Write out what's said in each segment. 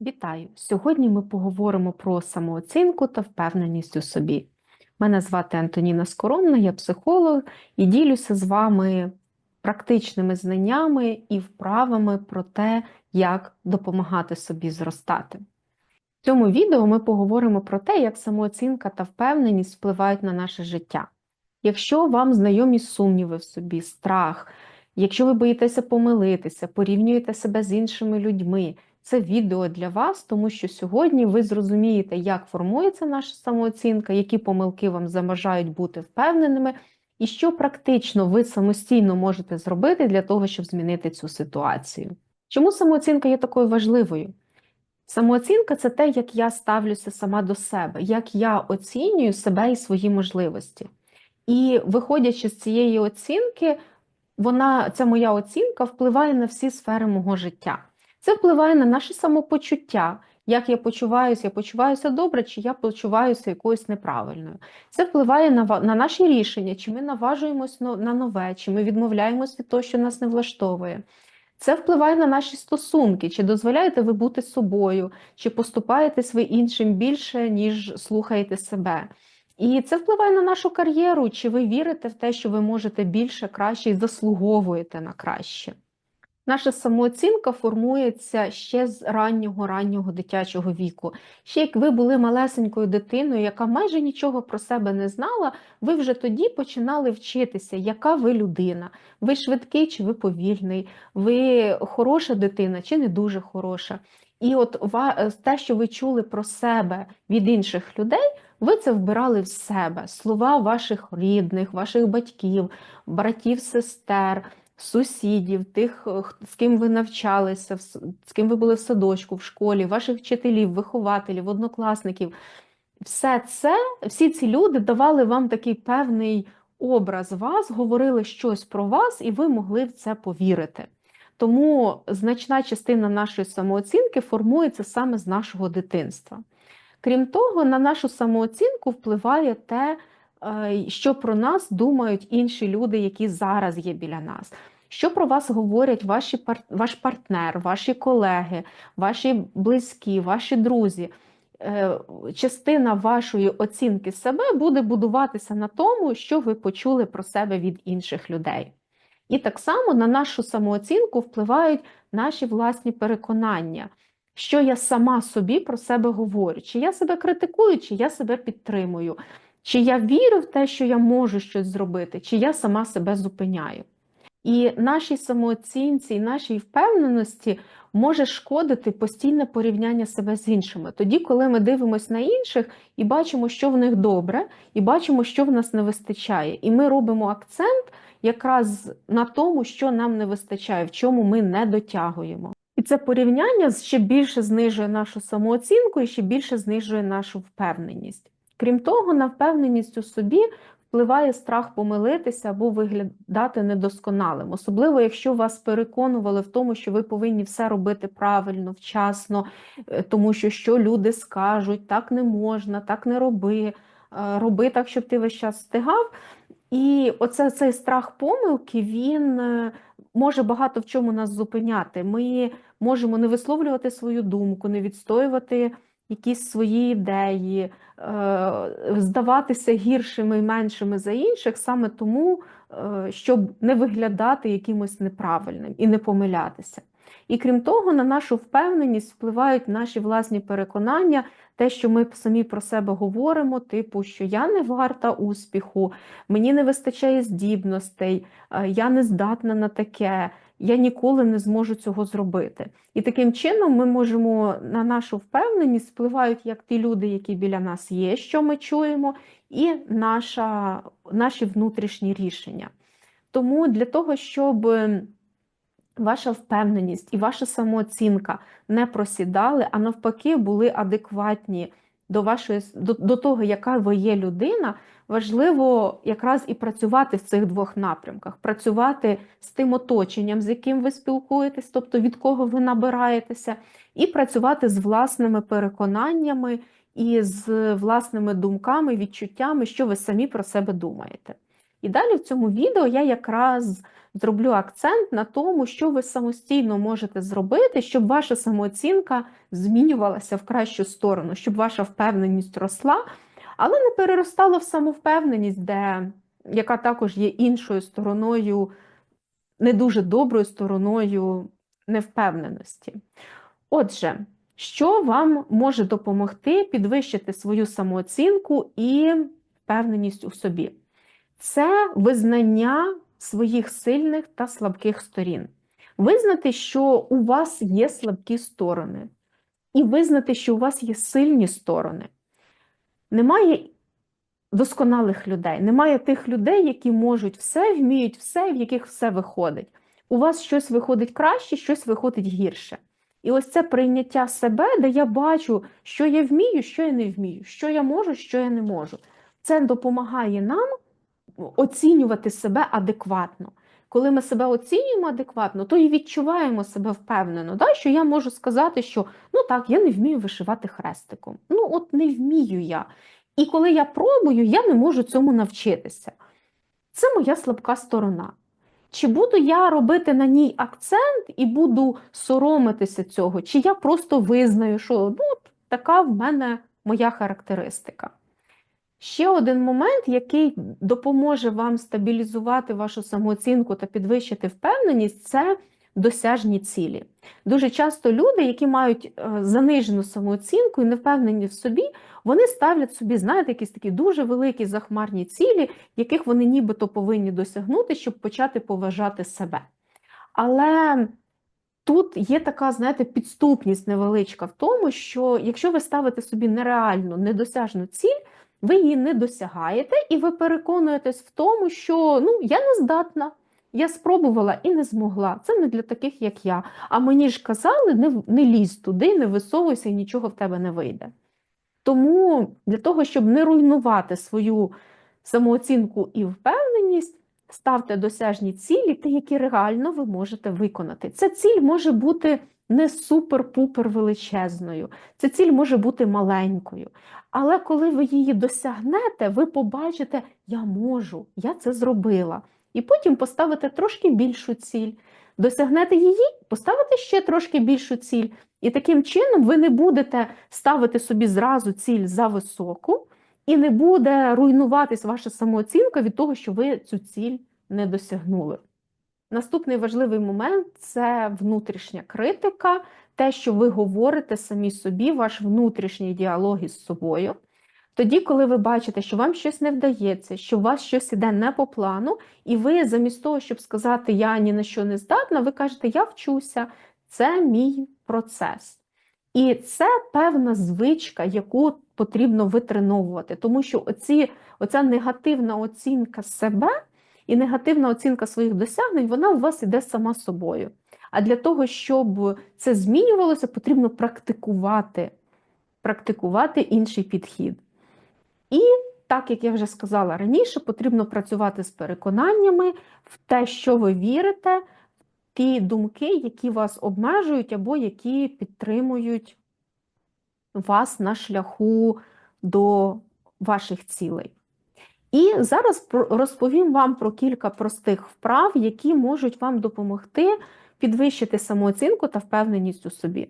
Вітаю! Сьогодні ми поговоримо про самооцінку та впевненість у собі. Мене звати Антоніна Скоромна, я психолог і ділюся з вами практичними знаннями і вправами про те, як допомагати собі зростати. В цьому відео ми поговоримо про те, як самооцінка та впевненість впливають на наше життя. Якщо вам знайомі сумніви в собі, страх, якщо ви боїтеся помилитися, порівнюєте себе з іншими людьми, це відео для вас, тому що сьогодні ви зрозумієте, як формується наша самооцінка, які помилки вам заважають бути впевненими, і що практично ви самостійно можете зробити для того, щоб змінити цю ситуацію. Чому самооцінка є такою важливою? Самооцінка це те, як я ставлюся сама до себе, як я оцінюю себе і свої можливості. І виходячи з цієї оцінки, вона, ця моя оцінка впливає на всі сфери мого життя. Це впливає на наше самопочуття, як я почуваюся, я почуваюся добре, чи я почуваюся якоюсь неправильною. Це впливає на на наші рішення, чи ми наважуємось на нове, чи ми відмовляємось від того, що нас не влаштовує. Це впливає на наші стосунки, чи дозволяєте ви бути собою, чи поступаєтесь ви іншим більше, ніж слухаєте себе. І це впливає на нашу кар'єру, чи ви вірите в те, що ви можете більше, краще і заслуговуєте на краще. Наша самооцінка формується ще з раннього раннього дитячого віку. Ще як ви були малесенькою дитиною, яка майже нічого про себе не знала, ви вже тоді починали вчитися, яка ви людина. Ви швидкий чи ви повільний, ви хороша дитина чи не дуже хороша. І от те, що ви чули про себе від інших людей, ви це вбирали в себе. Слова ваших рідних, ваших батьків, братів, сестер сусідів, тих, е, з ким ви навчалися, з ким ви були в садочку, в школі, ваших вчителів, вихователів, однокласників. Все це, всі ці люди давали вам такий певний образ вас, говорили щось про вас, і ви могли в це повірити. Тому значна частина нашої самооцінки формується саме з нашого дитинства. Крім того, на нашу самооцінку впливає те, що про нас думають інші люди, які зараз є біля нас. Що про вас говорять ваші, ваш партнер, ваші колеги, ваші близькі, ваші друзі? Е, частина вашої оцінки себе буде будуватися на тому, що ви почули про себе від інших людей. І так само на нашу самооцінку впливають наші власні переконання, що я сама собі про себе говорю, чи я себе критикую, чи я себе підтримую. Чи я вірю в те, що я можу щось зробити, чи я сама себе зупиняю. І нашій самооцінці, і нашій впевненості може шкодити постійне порівняння себе з іншими. Тоді, коли ми дивимося на інших і бачимо, що в них добре, і бачимо, що в нас не вистачає. І ми робимо акцент якраз на тому, що нам не вистачає, в чому ми не дотягуємо. І це порівняння ще більше знижує нашу самооцінку і ще більше знижує нашу впевненість. Крім того, на впевненість у собі впливає страх помилитися або виглядати недосконалим, особливо, якщо вас переконували в тому, що ви повинні все робити правильно, вчасно, е, тому що що люди скажуть, так не можна, так не роби, е, роби так, щоб ти весь час встигав. І оце цей страх помилки він е, може багато в чому нас зупиняти. Ми можемо не висловлювати свою думку, не відстоювати якісь свої ідеї, е, здаватися гіршими і меншими за інших, саме тому, е, щоб не виглядати якимось неправильним і не помилятися. І крім того, на нашу впевненість впливають наші власні переконання, те, що ми самі про себе говоримо, типу, що я не варта успіху, мені не вистачає здібностей, е, я не здатна на таке я ніколи не зможу цього зробити. І таким чином ми можемо на нашу впевненість впливають як ті люди, які біля нас є, що ми чуємо, і наша, наші внутрішні рішення. Тому для того, щоб ваша впевненість і ваша самооцінка не просідали, а навпаки, були адекватні до вашої до, до того, яка ви є людина, важливо якраз і працювати в цих двох напрямках: працювати з тим оточенням, з яким ви спілкуєтесь, тобто від кого ви набираєтеся, і працювати з власними переконаннями і з власними думками, відчуттями, що ви самі про себе думаєте. І далі в цьому відео я якраз зроблю акцент на тому, що ви самостійно можете зробити, щоб ваша самооцінка змінювалася в кращу сторону, щоб ваша впевненість росла, але не переростала в самовпевненість, де, яка також є іншою стороною, не дуже доброю стороною невпевненості. Отже, що вам може допомогти підвищити свою самооцінку і впевненість у собі? Це визнання своїх сильних та слабких сторін. Визнати, що у вас є слабкі сторони, і визнати, що у вас є сильні сторони. Немає досконалих людей, немає тих людей, які можуть все, вміють все, в яких все виходить. У вас щось виходить краще, щось виходить гірше. І ось це прийняття себе, де я бачу, що я вмію, що я не вмію, що я можу, що я не можу. Це допомагає нам оцінювати себе адекватно. Коли ми себе оцінюємо адекватно, то і відчуваємо себе впевнено, да? що я можу сказати, що ну так, я не вмію вишивати хрестиком. Ну, от не вмію я. І коли я пробую, я не можу цьому навчитися. Це моя слабка сторона. Чи буду я робити на ній акцент і буду соромитися цього, чи я просто визнаю, що ну, така в мене моя характеристика. Ще один момент, який допоможе вам стабілізувати вашу самооцінку та підвищити впевненість, це досяжні цілі. Дуже часто люди, які мають е, занижену самооцінку і не впевнені в собі, вони ставлять собі, знаєте, якісь такі дуже великі захмарні цілі, яких вони нібито повинні досягнути, щоб почати поважати себе. Але тут є така, знаєте, підступність невеличка в тому, що якщо ви ставите собі нереальну, недосяжну ціль, ви її не досягаєте, і ви переконуєтесь в тому, що ну, я не здатна. Я спробувала і не змогла. Це не для таких, як я. А мені ж казали, не не лізь туди, не висовуйся і нічого в тебе не вийде. Тому для того, щоб не руйнувати свою самооцінку і впевненість, ставте досяжні цілі, ті, які реально ви можете виконати. Ця ціль може бути не супер-пупер величезною, ця ціль може бути маленькою. Але коли ви її досягнете, ви побачите, я можу, я це зробила. І потім поставите трошки більшу ціль. Досягнете її, поставите ще трошки більшу ціль. І таким чином ви не будете ставити собі зразу ціль за високу, і не буде руйнуватись ваша самооцінка від того, що ви цю ціль не досягнули. Наступний важливий момент це внутрішня критика, те, що ви говорите самі собі, ваш внутрішній діалог із собою. Тоді, коли ви бачите, що вам щось не вдається, що у вас щось іде не по плану, і ви замість того, щоб сказати Я ні на що не здатна, ви кажете, я вчуся, це мій процес. І це певна звичка, яку потрібно витреновувати, тому що оці, оця негативна оцінка себе і негативна оцінка своїх досягнень, вона у вас іде сама собою. А для того, щоб це змінювалося, потрібно практикувати, практикувати інший підхід. І так як я вже сказала раніше, потрібно працювати з переконаннями в те, що ви вірите, в ті думки, які вас обмежують або які підтримують вас на шляху до ваших цілей. І зараз розповім вам про кілька простих вправ, які можуть вам допомогти підвищити самооцінку та впевненість у собі.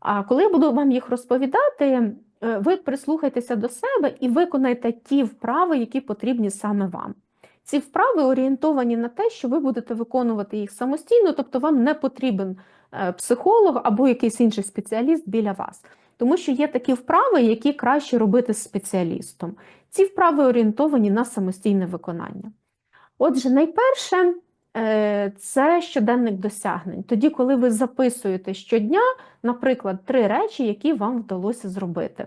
А коли я буду вам їх розповідати, Е, ви прислухайтеся до себе і виконайте ті вправи, які потрібні саме вам. Ці вправи орієнтовані на те, що ви будете виконувати їх самостійно, тобто вам не потрібен е, психолог або якийсь інший спеціаліст біля вас. Тому що є такі вправи, які краще робити з спеціалістом. Ці вправи орієнтовані на самостійне виконання. Отже, найперше, е, це щоденник досягнень. Тоді, коли ви записуєте щодня, наприклад, три речі, які вам вдалося зробити.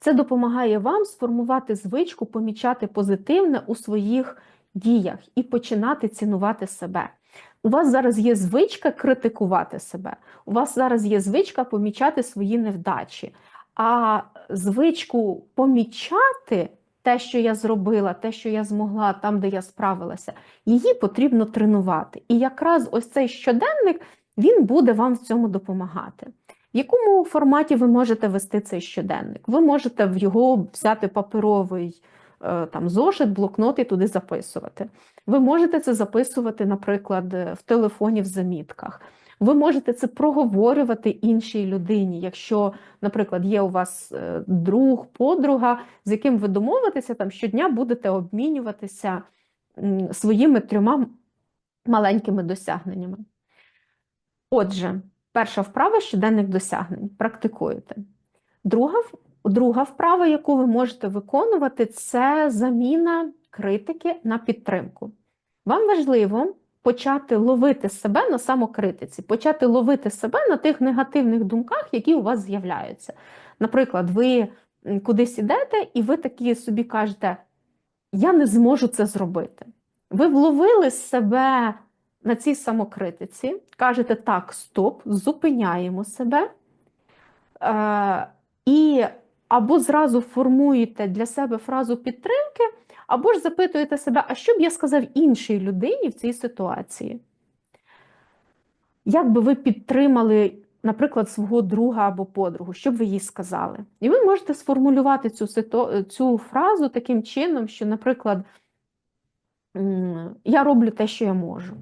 Це допомагає вам сформувати звичку, помічати позитивне у своїх діях і починати цінувати себе. У вас зараз є звичка критикувати себе, у вас зараз є звичка помічати свої невдачі. А звичку помічати те, що я зробила, те, що я змогла, там, де я справилася, її потрібно тренувати. І якраз ось цей щоденник він буде вам в цьому допомагати. В якому форматі ви можете вести цей щоденник? Ви можете в його взяти паперовий там зошит, блокнот і туди записувати. Ви можете це записувати, наприклад, е, в телефоні в замітках. Ви можете це проговорювати іншій людині. Якщо, наприклад, є у вас е, друг, подруга, з яким ви домовитеся, там щодня будете обмінюватися своїми трьома маленькими досягненнями. Отже, перша вправа щоденних досягнень. Практикуєте. Друга, друга вправа, яку ви можете виконувати, це заміна критики на підтримку. Вам важливо почати ловити себе на самокритиці, почати ловити себе на тих негативних думках, які у вас з'являються. Наприклад, ви кудись ідете, і ви такі собі кажете: Я не зможу це зробити. Ви вловили себе на цій самокритиці, кажете так, стоп, зупиняємо себе. Е, і або зразу формуєте для себе фразу підтримки, або ж запитуєте себе, а що б я сказав іншій людині в цій ситуації? Як би ви підтримали, наприклад, свого друга або подругу, що б ви їй сказали? І ви можете сформулювати цю, ситу... цю фразу таким чином, що, наприклад, я роблю те, що я можу.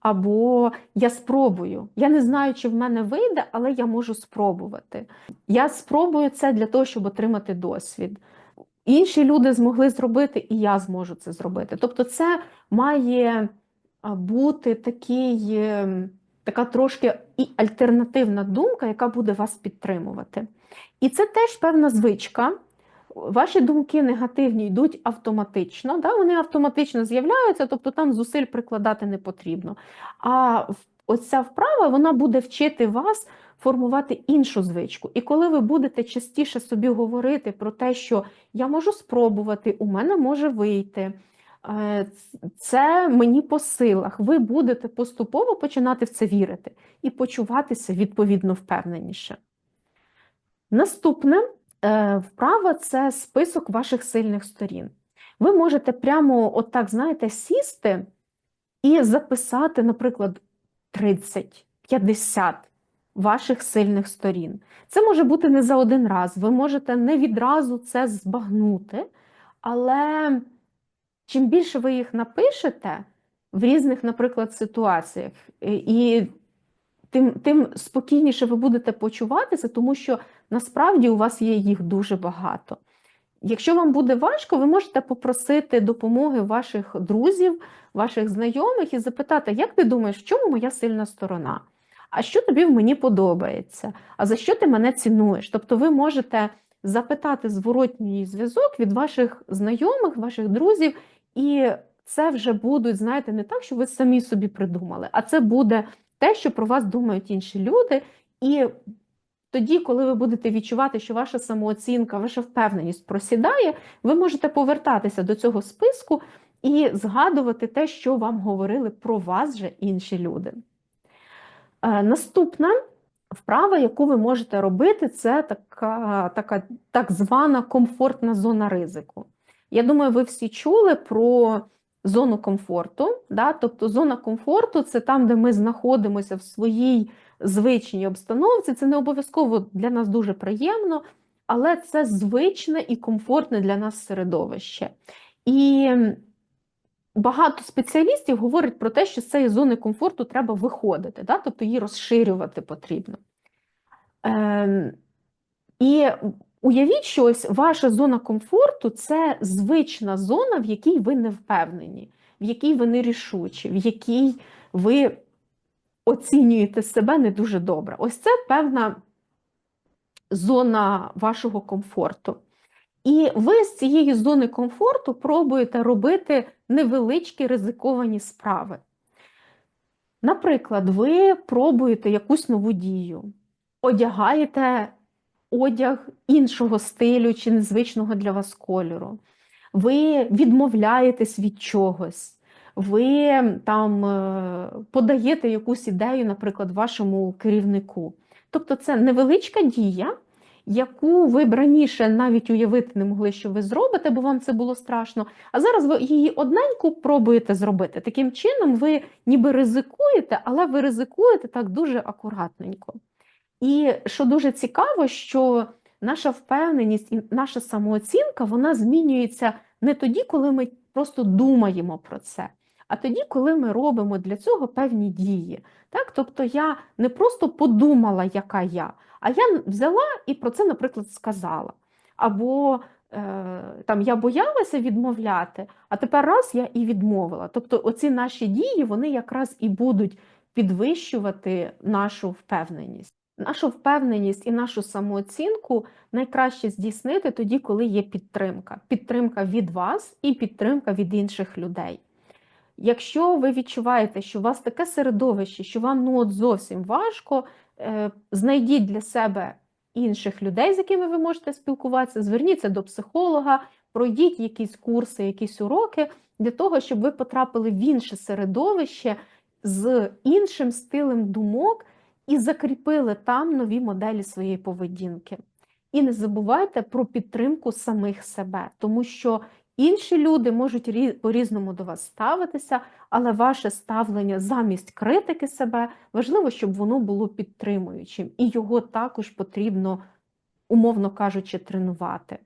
Або я спробую. Я не знаю, чи в мене вийде, але я можу спробувати. Я спробую це для того, щоб отримати досвід. Інші люди змогли зробити, і я зможу це зробити. Тобто, це має бути такий, ем, така трошки і альтернативна думка, яка буде вас підтримувати. І це теж певна звичка. Ваші думки негативні йдуть автоматично, да? вони автоматично з'являються, тобто там зусиль прикладати не потрібно. А оця вправа вона буде вчити вас формувати іншу звичку. І коли ви будете частіше собі говорити про те, що я можу спробувати, у мене може вийти, е, це мені по силах, ви будете поступово починати в це вірити і почуватися відповідно впевненіше. Наступне вправа це список ваших сильних сторін. Ви можете прямо, от так, знаєте, сісти і записати, наприклад, 30, 50 ваших сильних сторін. Це може бути не за один раз, ви можете не відразу це збагнути, але чим більше ви їх напишете в різних, наприклад, ситуаціях, і тим, тим спокійніше ви будете почуватися, тому що насправді у вас є їх дуже багато. Якщо вам буде важко, ви можете попросити допомоги ваших друзів, ваших знайомих і запитати, як ти думаєш, в чому моя сильна сторона? А що тобі в мені подобається? А за що ти мене цінуєш? Тобто ви можете запитати зворотній зв'язок від ваших знайомих, ваших друзів, і це вже будуть, знаєте, не так, що ви самі собі придумали, а це буде те, що про вас думають інші люди. І тоді, коли ви будете відчувати, що ваша самооцінка, ваша впевненість просідає, ви можете повертатися до цього списку і згадувати те, що вам говорили про вас же інші люди. Е, Наступна вправа, яку ви можете робити, це така, така так звана комфортна зона ризику. Я думаю, ви всі чули про зону комфорту. Да? Тобто зона комфорту це там, де ми знаходимося в своїй звичній обстановці. Це не обов'язково для нас дуже приємно, але це звичне і комфортне для нас середовище. І багато спеціалістів говорять про те, що з цієї зони комфорту треба виходити, да? тобто її розширювати потрібно. Ем, і уявіть, що ось ваша зона комфорту це звична зона, в якій ви не впевнені, в якій ви не рішучі, в якій ви оцінюєте себе не дуже добре. Ось це певна зона вашого комфорту. І ви з цієї зони комфорту пробуєте робити невеличкі ризиковані справи. Наприклад, ви пробуєте якусь нову дію, одягаєте одяг іншого стилю чи незвичного для вас кольору, ви відмовляєтесь від чогось, ви там е, подаєте якусь ідею, наприклад, вашому керівнику. Тобто це невеличка дія, яку ви б раніше навіть уявити не могли, що ви зробите, бо вам це було страшно. А зараз ви її одненьку пробуєте зробити. Таким чином, ви ніби ризикуєте, але ви ризикуєте так дуже акуратненько. І що дуже цікаво, що наша впевненість і наша самооцінка вона змінюється не тоді, коли ми просто думаємо про це, а тоді, коли ми робимо для цього певні дії. Так? Тобто я не просто подумала, яка я, а я взяла і про це, наприклад, сказала. Або е, там я боялася відмовляти, а тепер раз я і відмовила. Тобто, оці наші дії вони якраз і будуть підвищувати нашу впевненість. Нашу впевненість і нашу самооцінку найкраще здійснити тоді, коли є підтримка. Підтримка від вас і підтримка від інших людей. Якщо ви відчуваєте, що у вас таке середовище, що вам ну от зовсім важко, е, знайдіть для себе інших людей, з якими ви можете спілкуватися, зверніться до психолога, пройдіть якісь курси, якісь уроки для того, щоб ви потрапили в інше середовище з іншим стилем думок і закріпили там нові моделі своєї поведінки. І не забувайте про підтримку самих себе, тому що інші люди можуть рі- по-різному до вас ставитися, але ваше ставлення замість критики себе важливо, щоб воно було підтримуючим, і його також потрібно, умовно кажучи, тренувати.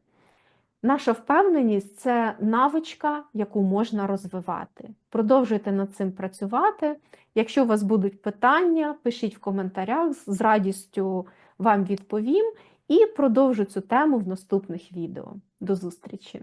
Наша впевненість це навичка, яку можна розвивати. Продовжуйте над цим працювати. Якщо у вас будуть питання, пишіть в коментарях, з радістю вам відповім і продовжу цю тему в наступних відео. До зустрічі!